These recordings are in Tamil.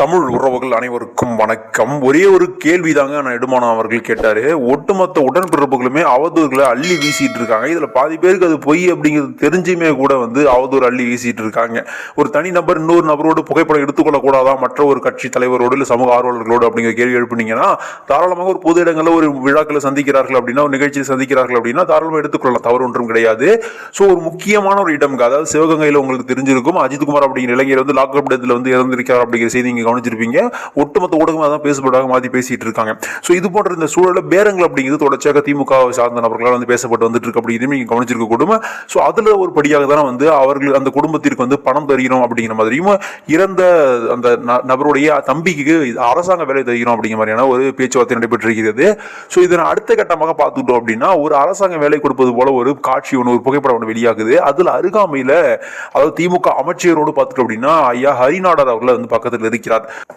தமிழ் உறவுகள் அனைவருக்கும் வணக்கம். ஒரே ஒரு கேள்வி தாங்க நான் நெடுமானம் அவர்கள் கேட்டாரு. ஒட்டுமொத்த உடன்பிறப்புகளுமே அவதூறுகளை அள்ளி வீசிட்டு இருக்காங்க. இதுல பாதி பேருக்கு அது பொய் அப்படிங்கிறது தெரிஞ்சுமே கூட வந்து அவதூறு அள்ளி வீசிட்டு இருக்காங்க. ஒரு தனி நபர் இன்னொரு நபரோடு புகைப்படம் எடுத்துக்கொள்ள கூடாதா மற்ற ஒரு கட்சி தலைவரோடு இல்லை சமூக ஆர்வலர்களோடு அப்படிங்கிற கேள்வி எழுப்புனீங்கன்னா தாராளமாக ஒரு பொது இடங்களில் ஒரு விழாக்களை சந்திக்கிறார்கள் அப்படின்னா ஒரு நிகழ்ச்சியை சந்திக்கிறார்கள் அப்படின்னா தாராளமாக எடுத்துக்கொள்ளலாம். தவறு ஒன்றும் கிடையாது. ஸோ ஒரு முக்கியமான ஒரு இடம் அதாவது சிவகங்கையில் உங்களுக்கு தெரிஞ்சிருக்கும். அஜித்குமார் அப்படிங்கிற இளைஞர் வந்து லாக்அப் இடத்துல வந்து இறந்திருக்கார் அப்படிங்கிற செய்தி நீங்கள் கவனிச்சிருப்பீங்க. ஒட்டுமொத்த ஊடகமாக தான் பேசப்படாக மாற்றி பேசிட்டு இருக்காங்க. ஸோ இது போன்ற இந்த சூழலில் பேரங்கள் அப்படிங்கிறது தொடர்ச்சியாக திமுக சார்ந்த நபர்களால் வந்து பேசப்பட்டு வந்துட்டு இருக்கு அப்படிங்கிறது நீங்கள் கவனிச்சிருக்க கூடும். ஸோ அதுல ஒரு படியாக தானே வந்து அவர்கள் அந்த குடும்பத்திற்கு வந்து பணம் தருகிறோம் அப்படிங்கிற மாதிரியும் இறந்த அந்த ந- நபருடைய தம்பிக்கு அரசாங்க வேலை தருகிறோம் அப்படிங்கிற மாதிரியான ஒரு பேச்சுவார்த்தை நடைபெற்றிருக்கிறது. ஸோ இதனை அடுத்த கட்டமாக பார்த்துட்டோம் அப்படின்னா ஒரு அரசாங்க வேலை கொடுப்பது போல ஒரு காட்சி ஒன்று ஒரு புகைப்படம் ஒன்று வெளியாகுது. அதில் அருகாமையில அதாவது திமுக அமைச்சரோடு பார்த்துட்டோம் அப்படின்னா ஐயா ஹரிநாடர் அவர்கள் வந்து பக்கத்தில் இருக்கிறார்.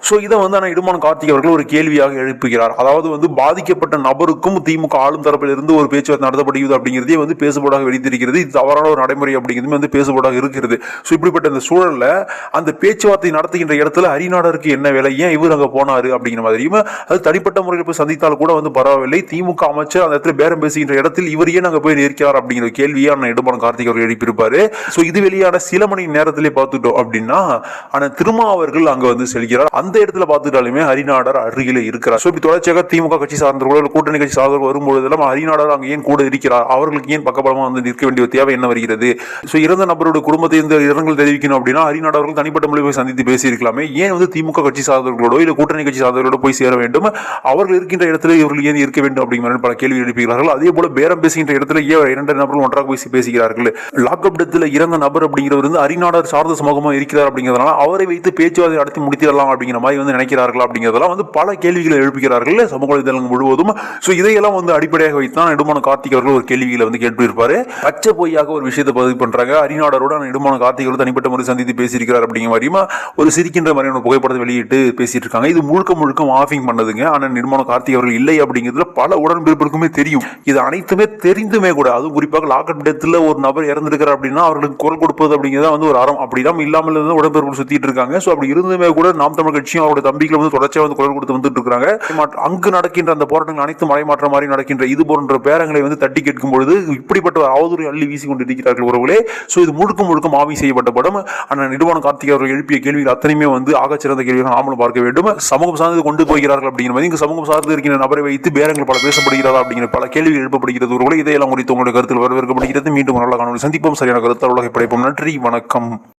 ஸோ இதை வந்து ஆனால் இடுமான் கார்த்திக் அவர்கள் ஒரு கேள்வியாக எழுப்புகிறார். அதாவது வந்து பாதிக்கப்பட்ட நபருக்கும் திமுக ஆளும் தரப்பிலிருந்து ஒரு பேச்சுவார்த்தை நடத்தப்படுகிறது அப்படிங்கிறதே வந்து பேசுபடாக வெளித்திருக்கிறது இது தவறான ஒரு நடைமுறை அப்படிங்கிறது வந்து பேசுபடாக இருக்கிறது. ஸோ இப்படிப்பட்ட இந்த சூழலில் அந்த பேச்சுவார்த்தை நடத்துகின்ற இடத்துல ஹரிநாடருக்கு என்ன வேலை? ஏன் இவர் அங்கே போனார் அப்படிங்கிற மாதிரியும் அது தனிப்பட்ட முறையில் போய் சந்தித்தால் கூட வந்து பரவாயில்லை. திமுக அமைச்சர் அந்த இடத்துல பேரம் பேசுகின்ற இடத்தில் இவர் ஏன் அங்க போய் நிற்கிறார் அப்படிங்கிற கேள்வியை நான் இடுமான் கார்த்திக் அவர் எழுப்பியிருப்பார். ஸோ இது வெளியான சில மணி நேரத்திலே பார்த்துட்டோம் அப்படின்னா ஆனால் திருமாவர்கள் அங்கே வந்து செல்கிறார். அந்த இடத்துல பார்த்துட்டாலுமே ஹரிநாடர் அருகில இருக்கிறார். ஸோ இப்படி தொடர்ச்சியாக திமுக கட்சி சார்ந்தவர்களோ கூட்டணி கட்சி சார்ந்தவர்கள் வரும்பொழுதெல்லாம் ஹரிநாடர் அங்கே ஏன் கூட இருக்கிறார்? அவர்களுக்கு ஏன் பக்கபலமாக வந்து நிற்க வேண்டிய தேவை என்ன வருகிறது? ஸோ இறந்த நபரோட குடும்பத்தை இந்த இரங்கல் தெரிவிக்கணும் அப்படின்னா ஹரிநாடர் அவர்கள் தனிப்பட்ட முறையில் போய் சந்தித்து பேசியிருக்கலாமே. ஏன் வந்து திமுக கட்சி சார்ந்தவர்களோடோ இல்லை கூட்டணி கட்சி சார்ந்தவர்களோட போய் சேர வேண்டும்? அவர்கள் இருக்கின்ற இடத்துல இவர்கள் ஏன் இருக்க வேண்டும் அப்படிங்கிற பல கேள்வி எழுப்புகிறார்கள் அதே போல பேரம் பேசுகின்ற இடத்துல ஏன் இரண்டு நபர்கள் ஒன்றாக போய் பேசுகிறார்கள்? லாக்அப் டெத்தில் இறந்த நபர் அப்படிங்கிறவர் வந்து அரிநாடர் சார்ந்த சமூகமாக இருக்கிறார் அப்படிங்கிறதுனால அவரை வைத்து பேச்சுவார்த்தை நடத்தி முடித்திடலாம் அப்படிங்கிற மாதிரி வந்து நினைக்கிறார்கள் அப்படிங்கிறதெல்லாம் வந்து பல கேள்விகளை எழுப்புகிறார்கள் சமூக வலைதளங்கள் முழுவதும். ஸோ இதையெல்லாம் வந்து அடிப்படையாக வைத்தான் நெடுமான கார்த்திக் அவர்கள் ஒரு கேள்விகளை வந்து கேட்டிருப்பார். பச்சை பொய்யாக ஒரு விஷயத்தை பதிவு பண்ணுறாங்க அரிநாடரோட நெடுமான கார்த்திக் அவர்கள் தனிப்பட்ட முறை சந்தித்து பேசியிருக்கிறார் அப்படிங்கிற மாதிரியுமா ஒரு சிரிக்கின்ற மாதிரியான புகைப்படத்தை வெளியிட்டு பேசிட்டு இருக்காங்க இது முழுக்க முழுக்க ஆஃபிங் பண்ணதுங்க. ஆனால் நிர்மல கார்த்திக் அவர்கள் இல்லை அப்படிங்கிறதுல பல உடன்பிறப்புக்குமே தெரியும். இது அனைத்துமே தெரிந்துமே கூட. அதுவும் குறிப்பாக லாக்அப் டெத்தில் ஒரு நபர் இறந்திருக்கிறார் அப்படின்னா அவர்களுக்கு குரல் கொடுப்பது அப்படிங்கிறது வந்து ஒரு அறம். அப்படிதான் இல்லாமல் இருந்து உடன்பிறப்பு சுற்றிட்டு இருக்காங்க. ஸோ அப்படி இருந்துமே கூட நாம் தமிழ் கட்சியும் அவருடைய தம்பிகள் வந்து தொடர்ச்சியாக வந்து குரல் கொடுத்து வந்துட்டு இருக்காங்க அங்கு நடக்கின்ற அந்த போராட்டங்கள் அனைத்து மாற்றம் மாதிரி நடக்கின்ற இது போன்ற பேரங்களை வந்து தட்டி கேட்கும் பொழுது இப்படிப்பட்ட ஒரு அவதூறு அள்ளி வீசி கொண்டு இருக்கிறார்கள் உறவுகளே. ஸோ இது முழுக்க முழுக்க மாவி செய்யப்பட்ட படம். ஆனால் நிறுவனம் கார்த்திக் அவர்கள் எழுப்பிய கேள்விகள் அத்தனையுமே வந்து ஆகச்சிறந்த கேள்விகள் நாமளும் பார்க்க வேண்டும். சமூகம் சார்ந்து கொண்டு போகிறார்கள் அப்படிங்கிற மாதிரி இங்கு சமூகம் சார்ந்து இருக்கின்ற நபரை வைத்து பேரங்கள் பல பேசப்படுகிறதா அப்படிங்கிற பல கேள்விகள் எழுப்பப்படுகிறது உறவுகளை. இதையெல்லாம் குறித்து உங்களுடைய கருத்தில் வரவேற்கப்படுகிறது. மீண்டும் நல்ல காணொலி சந்திப்போம். சரியான கருத்தால் உலகை படைப்போம் நன்றி. வணக்கம்.